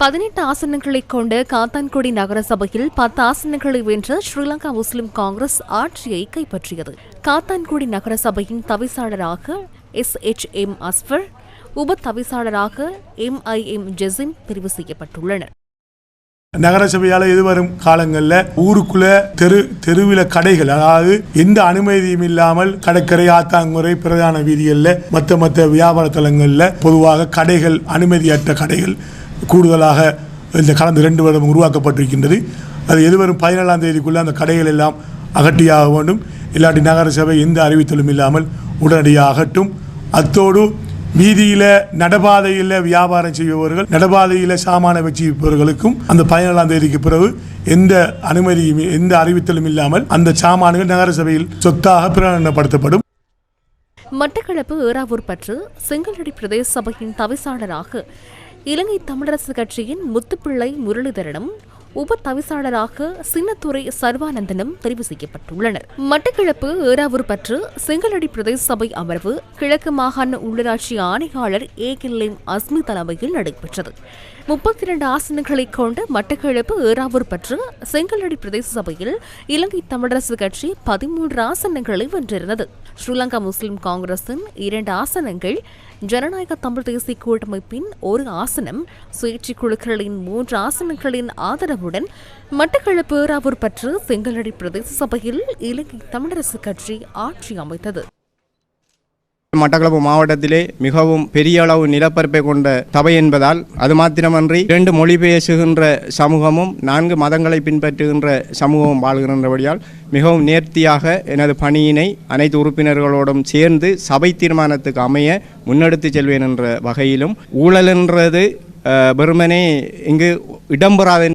பதினெட்டு ஆசனங்களை கொண்ட காத்தான்குடி நகரசபையில் பத்து ஆசனங்களை வென்ற ஸ்ரீலங்கா முஸ்லிம் காங்கிரஸ் ஆட்சியை கைப்பற்றியது. காத்தான்குடி நகரசபையின் தவிசாளராக எஸ் எச் எம் அஸ்வர் உப தவிசாளராக எம் ஐ எம் ஜெசிம் தெரிவு செய்யப்பட்டுள்ளனர். நகரசபையால் எதிர்வரும் காலங்களில் ஊருக்குள்ள தெரு தெருவில கடைகள் அதாவது எந்த அனுமதியும் இல்லாமல் கடற்கரை ஆத்தாங்குறை பிரதான வீதிகளில் மற்ற மற்ற வியாபார தலங்களில் பொதுவாக கடைகள் அனுமதியற்ற கடைகள் கூடுதலாக இந்த கடந்த ரெண்டு வருடம் உருவாக்கப்பட்டிருக்கின்றது. அது எதிர்வரும் பதினேழாம் தேதிக்குள்ளே அந்த கடைகள் எல்லாம் அகட்டியாக வேண்டும். இல்லாட்டி நகரசபை எந்த அறிவித்தலும் இல்லாமல் உடனடியாக அகட்டும் அத்தோடு வீதியில் நடபாதையில் வியாபாரம் செய்பவர்கள் நடபாதையில் சாமான வச்சிருப்பவர்களுக்கும் அந்த பதினேழாம் தேதிக்கு பிறகு எந்த அனுமதியும் எந்த அறிவித்தலும் இல்லாமல் அந்த சாமான்கள் நகரசபையில் சொத்தாக பிரகடனப்படுத்தப்படும். மட்டக்களப்பு ஏறாவூர் பற்று செங்கலடி பிரதேச சபையின் தவிசாளராக இலங்கை தமிழரசு கட்சியின் முத்துப்பிள்ளை முரளிதரனும் உப தவிசாளராக சின்னத்துறை சர்வானந்தனும் தெரிவு செய்யப்பட்டுள்ளனர். மட்டக்கிழப்பு ஏறாவூர் பற்று செங்கலடி பிரதேச சபை அமர்வு கிழக்கு மாகாண உள்ளாட்சி ஆணையாளர் ஏ கில்லிம் அஸ்மி தலைமையில் நடைபெற்றது. முப்பத்தி இரண்டு ஆசனங்களை கொண்ட மட்டக்களப்பு ஏறாவூர் பற்று செங்கலடி பிரதேச சபையில் இலங்கை தமிழரசு கட்சி பதிமூன்று ஆசனங்களை வென்றிருந்தது. ஸ்ரீலங்கா முஸ்லிம் காங்கிரசின் இரண்டு ஆசனங்கள் ஜனநாயக தமிழ் தேசிய கூட்டமைப்பின் ஒரு ஆசனம் சுயேட்சை குழுக்களின் மூன்று ஆசனங்களின் ஆதரவு ஆதரவுடன் மட்டக்களப்பு பேராவூர் பற்று செங்கலடி பிரதேச சபையில் இலங்கை தமிழரசு கட்சி ஆட்சி அமைத்தது. மட்டக்களப்பு மாவட்டத்திலே மிகவும் பெரிய அளவு நிலப்பரப்பை கொண்ட சபை என்பதால் அது மாத்திரமன்றி இரண்டு மொழி பேசுகின்ற சமூகமும் நான்கு மதங்களை பின்பற்றுகின்ற சமூகமும் வாழ்கின்றபடியால் மிகவும் நேர்த்தியாக எனது பணியினை அனைத்து உறுப்பினர்களோடும் சேர்ந்து சபை தீர்மானத்துக்கு அமைய முன்னெடுத்து செல்வேன் என்ற வகையிலும் ஊழல் என்றது வெறுமனே இங்கு இடம்பெறாத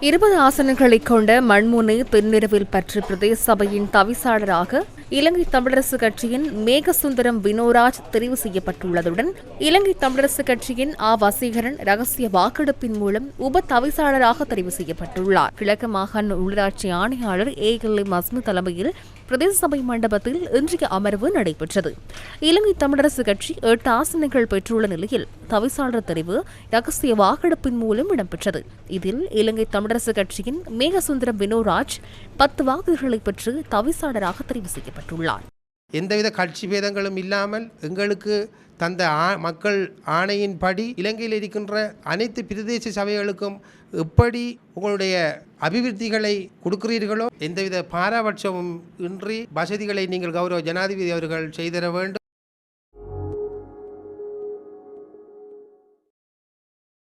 இருபது ஆசனங்களை கொண்ட மண்முனை தென்னிரவில் பற்று பிரதேச சபையின் தவிசாளராக இலங்கை தமிழரசு கட்சியின் மேகசுந்தரம் வினோராஜ் தெரிவு செய்யப்பட்டுள்ளதுடன் இலங்கை தமிழரசு கட்சியின் ஆ. வசீகரன் ரகசிய வாக்கெடுப்பின் மூலம் உப தவிசாளராக தெரிவு செய்யப்பட்டுள்ளார். கிழக்கு மாகாண உள்ளாட்சி ஆணையாளர் ஏ. எல். எம். தலைமையில் பிரதேச சபை மண்டபத்தில் இன்றைய அமர்வு நடைபெற்றது. இலங்கை தமிழரசு கட்சி எட்டு ஆசனங்கள் பெற்றுள்ள நிலையில் தவிசாளர் தெரிவு ரகசிய வாக்கெடுப்பின் மூலம் இடம்பெற்றது. இதில் இலங்கை தமிழரசு கட்சியின் மேகசுந்தரம் வினோராஜ் பத்து வாக்குகளை பெற்று தவிசாளராக தெரிவு செய்யப்பட்டுள்ளார். எந்தவித கட்சி பேதங்களும் இல்லாமல் எங்களுக்கு தந்த ஆ மக்கள் ஆணையின்படி இலங்கையில் இருக்கின்ற அனைத்து பிரதேச சபைகளுக்கும் எப்படி உங்களுடைய அபிவிருத்திகளை கொடுக்கிறீர்களோ எந்தவித பாரபட்சமும் இன்றி வசதிகளை நீங்கள் கௌரவ ஜனாதிபதி அவர்கள் செய்தர வேண்டும்.